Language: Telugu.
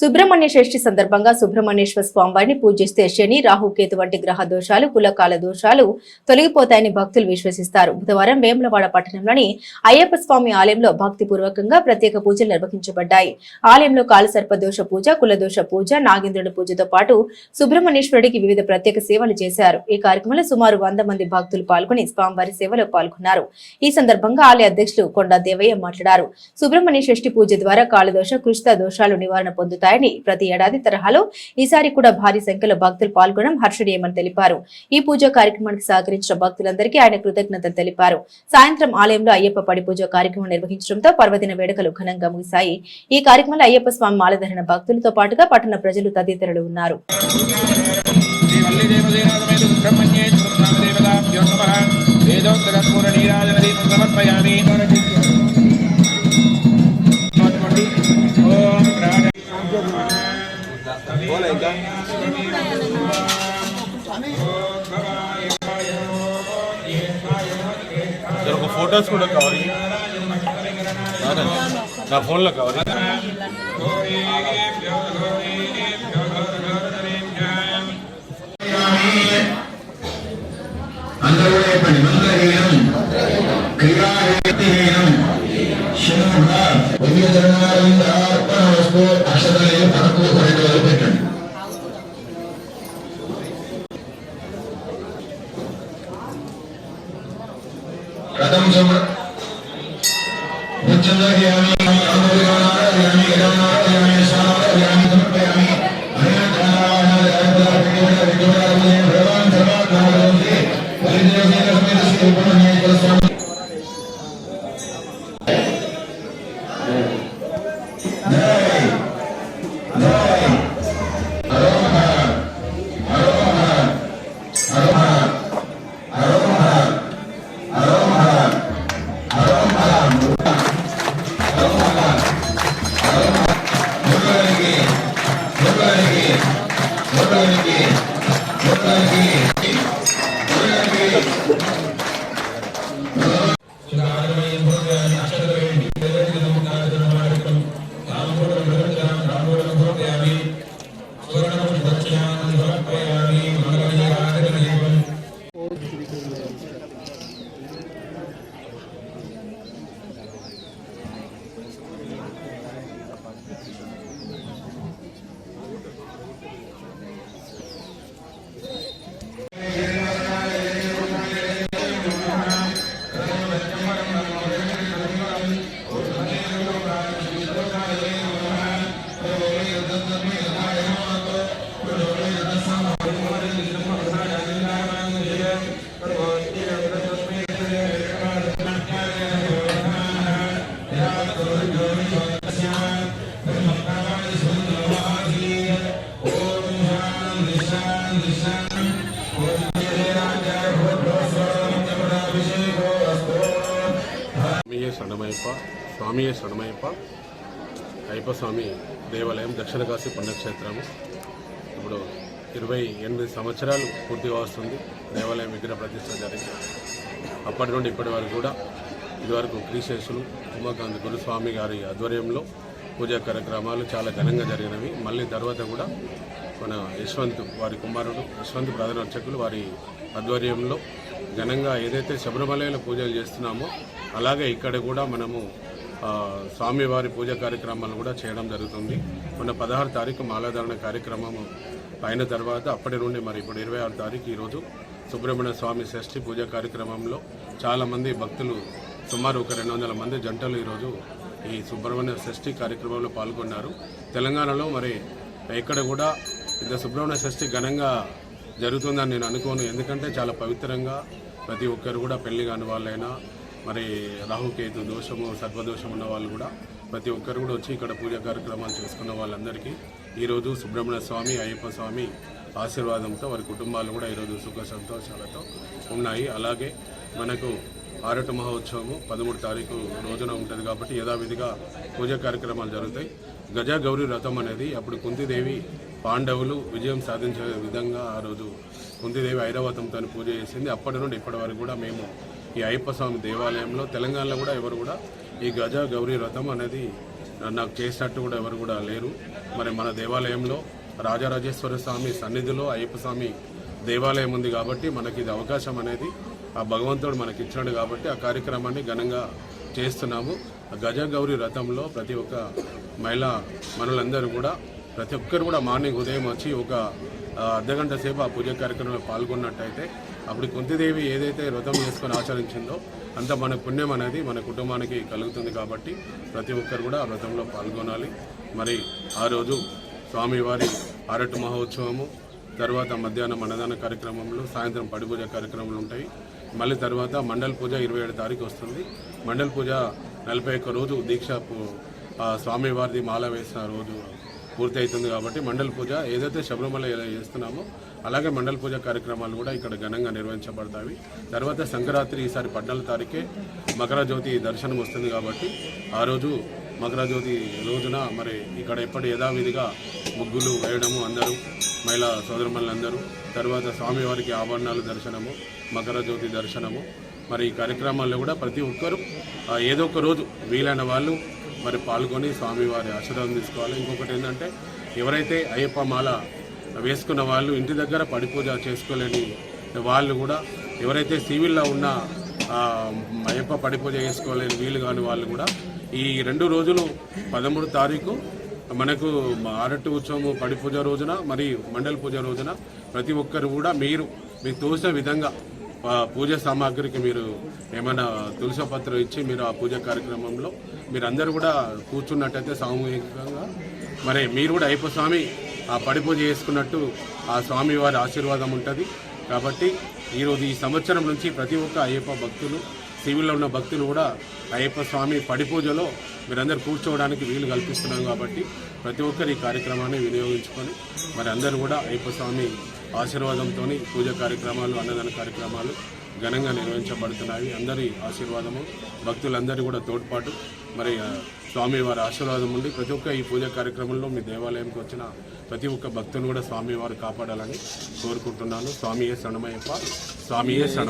సుబ్రహ్మణ్య షష్ఠి సందర్భంగా సుబ్రహ్మణ్యేశ్వర స్వామివారిని పూజిస్తే శని రాహుకేతు వంటి గ్రహ దోషాలు కులకాల దోషాలు తొలగిపోతాయని భక్తులు విశ్వసిస్తారు. బుధవారం వేములవాడ పట్టణంలోని అయ్యప్ప స్వామి ఆలయంలో భక్తి పూర్వకంగా ప్రత్యేక పూజలు నిర్వహించబడ్డాయి. ఆలయంలో కాలసర్ప దోష పూజ కులదోష పూజ నాగేంద్రుడి పూజతో పాటు సుబ్రహ్మణ్యేశ్వరుడికి వివిధ ప్రత్యేక సేవలు చేశారు. ఈ కార్యక్రమంలో సుమారు వంద మంది భక్తులు పాల్గొని స్వామివారి సేవలో పాల్గొన్నారు. ఈ సందర్భంగా ఆలయ అధ్యక్షులు కొండా దేవయ్య మాట్లాడారు. సుబ్రహ్మణ్య షష్ఠి పూజ ద్వారా కాలదోష కృష్ణ దోషాలు నివారణ జరుగుతాయని ప్రతి ఏడాది తరహాలో ఈసారి కూడా భారీ సంఖ్యలో భక్తులు పాల్గొనడం హర్షణీయమని తెలిపారు. ఈ పూజ కార్యక్రమానికి సహకరించిన భక్తులందరికీ ఆయన కృతజ్ఞతలు తెలిపారు. సాయంత్రం ఆలయంలో అయ్యప్ప పడి పూజ కార్యక్రమం నిర్వహించడంతో పర్వదిన వేడుకలు ఘనంగా ముగిశాయి. ఈ కార్యక్రమంలో అయ్యప్ప స్వామి మాలధరణ భక్తులతో పాటుగా పట్టణ ప్రజలు తదితరులు ఉన్నారు. శ్రీవల్లిదేవసేనాసమేత జర ఒక ఫొటోస్ కూడా కవర్ చేయి. నాన్న, నా ఫోన్లో కవర్ చేయి. అందరూ కూడా చెప్పండి మంత్రహీనం క్రియాహీనం శనుభ ఉదయ ధర్మాలయంద అర్పణ వస్తు అక్షతలు పదకు రెండు వేలు పెట్టండి కథం సమ నిత్యందర్యామి ఆందోళనారయామి గణనారయామి స్నానారయామి సమర్పయామి స్వామియే స్వామియే శరణమయ్యప్ప అయ్యప్ప స్వామి దేవాలయం దక్షిణ కాశీ పుణ్యక్షేత్రము. ఇప్పుడు ఇరవై ఎనిమిది సంవత్సరాలు పూర్తిగా వస్తుంది దేవాలయం విగ్రహ ప్రతిష్ట జరిగింది అప్పటి నుండి ఇప్పటి వరకు కూడా ఇదివరకు క్రీశేషులు ఉమాకాంత్ గురుస్వామి గారి ఆధ్వర్యంలో పూజా కార్యక్రమాలు చాలా ఘనంగా జరిగినవి. మళ్ళీ తర్వాత కూడా మన యశ్వంత్ వారి కుమారుడు యశ్వంత్ ప్రధాన అర్చకులు వారి ఆధ్వర్యంలో ఘనంగా ఏదైతే శబరిమలలో పూజలు చేస్తున్నామో అలాగే ఇక్కడ కూడా మనము స్వామివారి పూజ కార్యక్రమాలు కూడా చేయడం జరుగుతుంది. మొన్న పదహారు తారీఖు మాలాధారణ కార్యక్రమము అయిన తర్వాత అప్పటి నుండి మరి ఇప్పుడు ఇరవై ఆరు తారీఖు ఈరోజు సుబ్రహ్మణ్య స్వామి షష్ఠి పూజ కార్యక్రమంలో చాలామంది భక్తులు సుమారు ఒక రెండు వందల మంది జంటలు ఈరోజు ఈ సుబ్రహ్మణ్య షష్ఠి కార్యక్రమంలో పాల్గొన్నారు. తెలంగాణలో మరి ఎక్కడ కూడా ఇంత సుబ్రహ్మణ్య షష్ఠి ఘనంగా జరుగుతుందని నేను అనుకోను. ఎందుకంటే చాలా పవిత్రంగా ప్రతి ఒక్కరు కూడా పెళ్ళి కాని వాళ్ళైనా మరి రాహుకేతు దోషము సర్పదోషం ఉన్న వాళ్ళు కూడా ప్రతి ఒక్కరు కూడా వచ్చి ఇక్కడ పూజా కార్యక్రమాలు చేసుకున్న వాళ్ళందరికీ ఈరోజు సుబ్రహ్మణ్య స్వామి అయ్యప్ప స్వామి ఆశీర్వాదంతో వారి కుటుంబాలు కూడా ఈరోజు సుఖ సంతోషాలతో ఉన్నాయి. అలాగే మనకు ఆరట మహోత్సవము పదమూడు తారీఖు రోజున ఉంటుంది కాబట్టి యథావిధిగా పూజా కార్యక్రమాలు జరుగుతాయి. గజా గౌరీ రథం అనేది అప్పుడు కుంతిదేవి పాండవులు విజయం సాధించే విధంగా ఆ రోజు కుంతిదేవి ఐరావతంతో పూజ చేసింది. అప్పటి నుండి ఇప్పటి వరకు కూడా మేము ఈ అయ్యప్ప స్వామి దేవాలయంలో తెలంగాణలో కూడా ఎవరు కూడా ఈ గజ గౌరీ రథం అనేది నాకు చేసినట్టు కూడా ఎవరు కూడా లేరు. మరి మన దేవాలయంలో రాజరాజేశ్వర స్వామి సన్నిధిలో అయ్యప్ప స్వామి దేవాలయం ఉంది కాబట్టి మనకి ఇది అవకాశం అనేది ఆ భగవంతుడు మనకి ఇచ్చినాడు కాబట్టి ఆ కార్యక్రమాన్ని ఘనంగా చేస్తున్నాము. ఆ గజ గౌరీ రథంలో ప్రతి ఒక్క మహిళా మనులందరూ కూడా ప్రతి ఒక్కరు కూడా మార్నింగ్ ఉదయం వచ్చి ఒక అర్ధగంట సేపు ఆ పూజ కార్యక్రమంలో పాల్గొన్నట్టయితే అప్పుడు కుంతిదేవి ఏదైతే వ్రతం చేసుకొని ఆచరించిందో అంత మన పుణ్యం అనేది మన కుటుంబానికి కలుగుతుంది కాబట్టి ప్రతి ఒక్కరు కూడా ఆ వ్రతంలో పాల్గొనాలి. మరి ఆ రోజు స్వామివారి అరటి మహోత్సవము తర్వాత మధ్యాహ్నం అన్నదాన కార్యక్రమంలో సాయంత్రం పడిపూజ కార్యక్రమాలు ఉంటాయి. మళ్ళీ తర్వాత మండల్ పూజ ఇరవై ఏడు తారీఖు వస్తుంది. మండల్ పూజ నలభై ఒక్క రోజు దీక్ష స్వామివారిది మాల వేసిన రోజు పూర్తి అవుతుంది కాబట్టి మండల పూజ ఏదైతే శబరిమల ఎలా చేస్తున్నామో అలాగే మండల పూజ కార్యక్రమాలు కూడా ఇక్కడ ఘనంగా నిర్వహించబడతాయి. తర్వాత సంక్రాంతి ఈసారి పద్నాలుగు తారీఖే మకర జ్యోతి దర్శనం వస్తుంది కాబట్టి ఆ రోజు మకర జ్యోతి రోజున మరి ఇక్కడ ఎప్పటి యథావిధిగా ముగ్గులు వేయడము అందరూ మహిళా సోదరుమణులందరూ తర్వాత స్వామివారికి ఆభరణాలు దర్శనము మకర జ్యోతి దర్శనము. మరి ఈ కార్యక్రమాల్లో కూడా ప్రతి ఒక్కరూ ఏదో ఒక రోజు వీలైన వాళ్ళు మరి పాల్గొని స్వామివారి ఆశీర్వాదం తీసుకోవాలి. ఇంకొకటి ఏంటంటే ఎవరైతే అయ్యప్ప మాల వేసుకున్న వాళ్ళు ఇంటి దగ్గర పడి పూజ చేసుకోలేని వాళ్ళు కూడా ఎవరైతే సివిల్లో ఉన్న అయ్యప్ప పడి పూజ చేసుకోలేని వీలు కాని వాళ్ళు కూడా ఈ రెండు రోజులు పదమూడు తారీఖు మనకు ఆరట్టు ఉత్సవం పడి పూజ రోజున మరియు మండల పూజ రోజున ప్రతి ఒక్కరు కూడా మీరు మీకు తోచిన విధంగా పూజ సామాగ్రికి మీరు ఏమైనా తులసిపత్రం ఇచ్చి మీరు ఆ పూజ కార్యక్రమంలో మీరందరూ కూడా కూర్చున్నట్టయితే సామూహికంగా. మరి మీరు కూడా అయ్యప్ప స్వామి ఆ పడి పూజ చేసుకున్నట్టు ఆ స్వామి వారి ఆశీర్వాదం ఉంటుంది. కాబట్టి ఈరోజు ఈ సంవత్సరం నుంచి ప్రతి ఒక్క అయ్యప్ప భక్తులు సివిల్లో ఉన్న భక్తులు కూడా అయ్యప్ప స్వామి పడి పూజలో మీరందరూ కూర్చోవడానికి వీలు కల్పిస్తున్నాం కాబట్టి ప్రతి ఒక్కరు ఈ కార్యక్రమాన్ని వినియోగించుకొని మరి అందరూ కూడా అయ్యప్ప స్వామి ఆశీర్వాదంతో పూజ కార్యక్రమాలు అన్నదాన కార్యక్రమాలు ఘనంగా నిర్వహించబడుతున్నాయి. అందరి ఆశీర్వాదము భక్తులందరి కూడా తోడ్పాటు. మరి స్వామివారి ఆశీర్వాదం ఉండి ప్రతి ఒక్క ఈ పూజ కార్యక్రమంలో మీ దేవాలయంకి వచ్చిన ప్రతి ఒక్క భక్తుని కూడా స్వామివారు కాపాడాలని కోరుకుంటున్నాను. స్వామియే శరణమయ్యప్ప స్వామియే శరణ